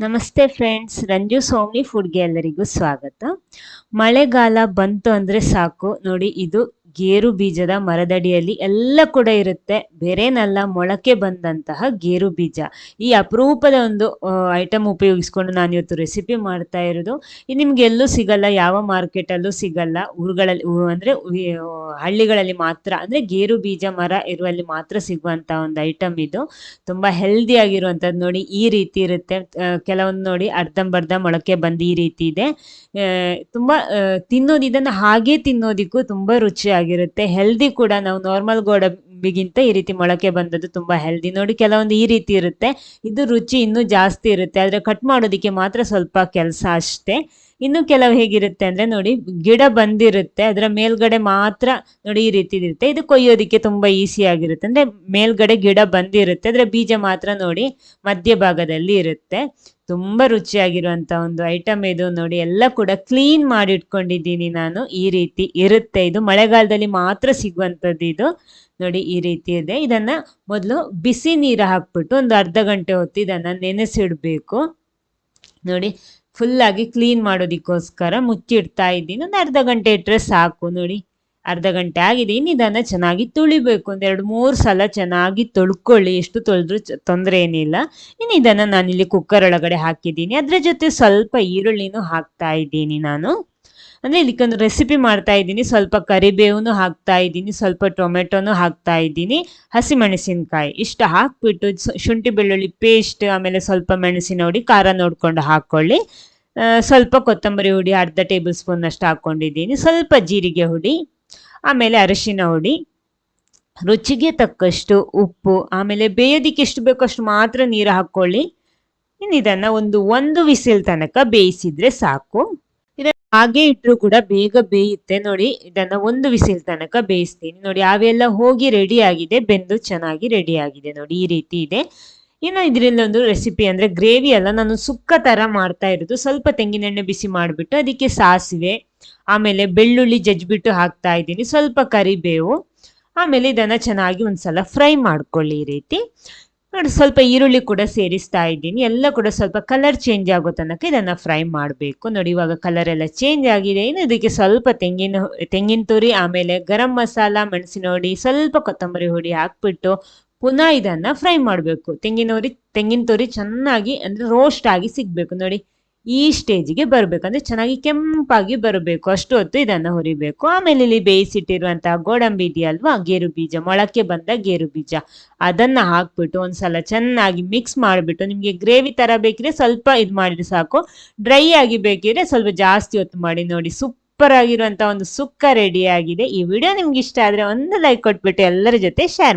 ನಮಸ್ತೆ ಫ್ರೆಂಡ್ಸ್ ರಂಜು ಸ್ವಾಮಿ ಫುಡ್ಗೆ ಎಲ್ಲರಿಗೂ ಸ್ವಾಗತ. ಮಳೆಗಾಲ ಬಂತು ಅಂದರೆ ಸಾಕು. ನೋಡಿ ಇದು ಗೇರು ಬೀಜದ ಮರದಡಿಯಲ್ಲಿ ಎಲ್ಲ ಕೂಡ ಇರುತ್ತೆ. ಬೇರೇನಲ್ಲ, ಮೊಳಕೆ ಬಂದಂತಹ ಗೇರು ಬೀಜ. ಈ ಅಪರೂಪದ ಒಂದು ಐಟಮ್ ಉಪಯೋಗಿಸ್ಕೊಂಡು ನಾನು ಇವತ್ತು ರೆಸಿಪಿ ಮಾಡ್ತಾ ಇರೋದು. ಇದು ನಿಮ್ಗೆ ಎಲ್ಲೂ ಸಿಗಲ್ಲ, ಯಾವ ಮಾರ್ಕೆಟಲ್ಲೂ ಸಿಗಲ್ಲ. ಊರುಗಳಲ್ಲಿ ಅಂದರೆ ಹಳ್ಳಿಗಳಲ್ಲಿ ಮಾತ್ರ, ಅಂದರೆ ಗೇರು ಬೀಜ ಮರ ಇರುವಲ್ಲಿ ಮಾತ್ರ ಸಿಗುವಂಥ ಒಂದು ಐಟಮ್ ಇದು. ತುಂಬ ಹೆಲ್ದಿ ಆಗಿರುವಂಥದ್ದು ನೋಡಿ, ಈ ರೀತಿ ಇರುತ್ತೆ. ಕೆಲವೊಂದು ನೋಡಿ, ಅರ್ಧಂಬರ್ಧ ಮೊಳಕೆ ಬಂದು ಈ ರೀತಿ ಇದೆ. ತುಂಬ ತಿನ್ನೋದು, ಇದನ್ನು ಹಾಗೆ ತಿನ್ನೋದಿಕ್ಕೂ ತುಂಬ ರುಚಿಯಾಗಿರುತ್ತೆ ಹೆಲ್ದಿ ಕೂಡ ನಾವು ನಾರ್ಮಲ್ ಗೋಡಂಬಿಗಿಂತ ಈ ರೀತಿ ಮೊಳಕೆ ಬಂದದ್ದು ತುಂಬಾ ಹೆಲ್ದಿ ನೋಡಿ ಕೆಲವೊಂದು ಈ ರೀತಿ ಇರುತ್ತೆ. ಇದು ರುಚಿ ಇನ್ನೂ ಜಾಸ್ತಿ ಇರುತ್ತೆ. ಆದರೆ ಕಟ್ ಮಾಡೋದಕ್ಕೆ ಮಾತ್ರ ಸ್ವಲ್ಪ ಕೆಲಸ ಅಷ್ಟೇ. ಇನ್ನು ಕೆಲವು ಹೇಗಿರುತ್ತೆ ಅಂದ್ರೆ ನೋಡಿ, ಗಿಡ ಬಂದಿರುತ್ತೆ, ಅದರ ಮೇಲ್ಗಡೆ ಮಾತ್ರ ನೋಡಿ ಈ ರೀತಿ ಇರುತ್ತೆ. ಇದು ಕೊಯ್ಯೋದಿಕ್ಕೆ ತುಂಬಾ ಈಸಿ ಆಗಿರುತ್ತೆ. ಅಂದ್ರೆ ಮೇಲ್ಗಡೆ ಗಿಡ ಬಂದಿರುತ್ತೆ, ಅದರ ಬೀಜ ಮಾತ್ರ ನೋಡಿ ಮಧ್ಯಭಾಗದಲ್ಲಿ ಇರುತ್ತೆ. ತುಂಬಾ ರುಚಿಯಾಗಿರುವಂತ ಒಂದು ಐಟಮ್ ಇದು ನೋಡಿ, ಎಲ್ಲ ಕೂಡ ಕ್ಲೀನ್ ಮಾಡಿ ಇಟ್ಕೊಂಡಿದ್ದೀನಿ ನಾನು. ಈ ರೀತಿ ಇರುತ್ತೆ ಇದು. ಮಳೆಗಾಲದಲ್ಲಿ ಮಾತ್ರ ಸಿಗುವಂಥದ್ದು ಇದು. ನೋಡಿ ಈ ರೀತಿ ಇದೆ. ಇದನ್ನ ಮೊದಲು ಬಿಸಿ ನೀರು ಹಾಕ್ಬಿಟ್ಟು ಒಂದು ಅರ್ಧ ಗಂಟೆ ಹೊತ್ತು ಇದನ್ನ ನೆನೆಸಿಡಬೇಕು. ನೋಡಿ ಫುಲ್ಲಾಗಿ ಕ್ಲೀನ್ ಮಾಡೋದಕ್ಕೋಸ್ಕರ ಮುಚ್ಚಿಡ್ತಾ ಇದ್ದೀನಿ. ಒಂದು ಅರ್ಧ ಗಂಟೆ ಇಟ್ಟರೆ ಸಾಕು ನೋಡಿ. ಅರ್ಧ ಗಂಟೆ ಆಗಿದೆ. ಇನ್ನು ಇದನ್ನು ಚೆನ್ನಾಗಿ ತುಳಿಬೇಕು. ಒಂದು ಎರಡು ಮೂರು ಸಲ ಚೆನ್ನಾಗಿ ತೊಳ್ಕೊಳ್ಳಿ. ಎಷ್ಟು ತೊಳೆದ್ರೂ ತೊಂದರೆ ಏನಿಲ್ಲ. ಇನ್ನು ಇದನ್ನು ನಾನಿಲ್ಲಿ ಕುಕ್ಕರ್ ಒಳಗಡೆ ಹಾಕಿದ್ದೀನಿ. ಅದರ ಜೊತೆ ಸ್ವಲ್ಪ ಈರುಳ್ಳಿನೂ ಹಾಕ್ತಾ ಇದ್ದೀನಿ ನಾನು. ಅಂದರೆ ಇದಕ್ಕೊಂದು ರೆಸಿಪಿ ಮಾಡ್ತಾ ಇದ್ದೀನಿ. ಸ್ವಲ್ಪ ಕರಿಬೇವು ಹಾಕ್ತಾ ಇದ್ದೀನಿ. ಸ್ವಲ್ಪ ಟೊಮೆಟೊನು ಹಾಕ್ತಾ ಇದ್ದೀನಿ. ಹಸಿಮೆಣಸಿನಕಾಯಿ ಇಷ್ಟು ಹಾಕ್ಬಿಟ್ಟು ಶುಂಠಿ ಬೆಳ್ಳುಳ್ಳಿ ಪೇಸ್ಟ್ ಆಮೇಲೆ ಸ್ವಲ್ಪ ಮೆಣಸಿನ ಹುಡಿ, ಖಾರ ನೋಡಿಕೊಂಡು ಹಾಕ್ಕೊಳ್ಳಿ ಸ್ವಲ್ಪ ಕೊತ್ತಂಬರಿ ಹುಡಿ, ಅರ್ಧ ಟೇಬಲ್ ಸ್ಪೂನ್ ಅಷ್ಟು ಹಾಕ್ಕೊಂಡಿದ್ದೀನಿ ಸ್ವಲ್ಪ ಜೀರಿಗೆ ಹುಡಿ, ಆಮೇಲೆ ಅರಿಶಿನ ಹುಡಿ, ರುಚಿಗೆ ತಕ್ಕಷ್ಟು ಉಪ್ಪು, ಆಮೇಲೆ ಬೇಯೋದಿಕ್ಕೆ ಎಷ್ಟು ಬೇಕೋ ಅಷ್ಟು ಮಾತ್ರ ನೀರು ಹಾಕ್ಕೊಳ್ಳಿ ಇನ್ನು ಇದನ್ನು ಒಂದು ಒಂದು ವಿಸಿಲ್ ತನಕ ಬೇಯಿಸಿದರೆ ಸಾಕು. ಹಾಗೆ ಇಟ್ಟರು ಕೂಡ ಬೇಗ ಬೇಯುತ್ತೆ. ನೋಡಿ, ಇದನ್ನು ಒಂದು ವಿಸಿಲ್ ತನಕ ಬೇಯಿಸ್ತೀನಿ. ನೋಡಿ, ಅವೆಲ್ಲ ಹೋಗಿ ರೆಡಿ ಆಗಿದೆ. ಬೆಂದು ಚೆನ್ನಾಗಿ ರೆಡಿ ಆಗಿದೆ. ನೋಡಿ, ಈ ರೀತಿ ಇದೆ. ಇನ್ನು ಇದರಿಂದ ಒಂದು ರೆಸಿಪಿ ಅಂದರೆ ಗ್ರೇವಿ ಎಲ್ಲ ನಾನು ಸುಕ್ಕ ಥರ ಮಾಡ್ತಾ ಇರೋದು. ಸ್ವಲ್ಪ ತೆಂಗಿನೆಣ್ಣೆ ಬಿಸಿ ಮಾಡಿಬಿಟ್ಟು ಅದಕ್ಕೆ ಸಾಸಿವೆ, ಆಮೇಲೆ ಬೆಳ್ಳುಳ್ಳಿ ಜಜ್ಜಿಬಿಟ್ಟು ಹಾಕ್ತಾ ಇದ್ದೀನಿ. ಸ್ವಲ್ಪ ಕರಿಬೇವು, ಆಮೇಲೆ ಇದನ್ನು ಚೆನ್ನಾಗಿ ಒಂದ್ಸಲ ಫ್ರೈ ಮಾಡ್ಕೊಳ್ಳಿ ಈ ರೀತಿ. ನೋಡಿ, ಸ್ವಲ್ಪ ಈರುಳ್ಳಿ ಕೂಡ ಸೇರಿಸ್ತಾ ಇದ್ದೀನಿ. ಎಲ್ಲ ಕೂಡ ಸ್ವಲ್ಪ ಕಲರ್ ಚೇಂಜ್ ಆಗೋ ತನಕ ಇದನ್ನು ಫ್ರೈ ಮಾಡಬೇಕು. ನೋಡಿ, ಇವಾಗ ಕಲರ್ ಎಲ್ಲ ಚೇಂಜ್ ಆಗಿದೆ. ಏನು ಇದಕ್ಕೆ ಸ್ವಲ್ಪ ತೆಂಗಿನ ತೆಂಗಿನ ತುರಿ, ಆಮೇಲೆ ಗರಂ ಮಸಾಲ, ಮೆಣಸಿನ ಹುಡಿ, ಸ್ವಲ್ಪ ಕೊತ್ತಂಬರಿ ಹುಡಿ ಹಾಕ್ಬಿಟ್ಟು ಪುನಃ ಇದನ್ನು ಫ್ರೈ ಮಾಡಬೇಕು. ತೆಂಗಿನ ಹುರಿ, ತೆಂಗಿನ ತುರಿ ಚೆನ್ನಾಗಿ ಅಂದರೆ ರೋಸ್ಟ್ ಆಗಿ ಸಿಗಬೇಕು. ನೋಡಿ ಈ ಸ್ಟೇಜಿಗೆ ಬರಬೇಕು. ಅಂದರೆ ಚೆನ್ನಾಗಿ ಕೆಂಪಾಗಿ ಬರಬೇಕು. ಅಷ್ಟು ಹೊತ್ತು ಇದನ್ನು ಹುರಿಬೇಕು. ಆಮೇಲೆ ಇಲ್ಲಿ ಬೇಯಿಸಿಟ್ಟಿರುವಂತಹ ಗೋಡಂಬಿ ಇದೆಯಲ್ವಾ? ಗೇರು ಬೀಜ, ಮೊಳಕೆ ಬಂದ ಗೇರು ಬೀಜ. ಅದನ್ನು ಹಾಕ್ಬಿಟ್ಟು ಒಂದ್ಸಲ ಚೆನ್ನಾಗಿ ಮಿಕ್ಸ್ ಮಾಡಿಬಿಟ್ಟು ನಿಮಗೆ ಗ್ರೇವಿ ಥರ ಬೇಕಿದ್ರೆ ಸ್ವಲ್ಪ ಇದು ಮಾಡಿದ್ರೆ ಸಾಕು. ಡ್ರೈ ಆಗಿ ಬೇಕಿದ್ರೆ ಸ್ವಲ್ಪ ಜಾಸ್ತಿ ಹೊತ್ತು ಮಾಡಿ ನೋಡಿ. ಸೂಪರ್ ಆಗಿರುವಂತಹ ಒಂದು ಸುಕ್ಕ ರೆಡಿ ಆಗಿದೆ. ಈ ವಿಡಿಯೋ ನಿಮ್ಗೆ ಇಷ್ಟ ಆದರೆ ಒಂದು ಲೈಕ್ ಕೊಟ್ಬಿಟ್ಟು ಎಲ್ಲರ ಜೊತೆ ಶೇರ್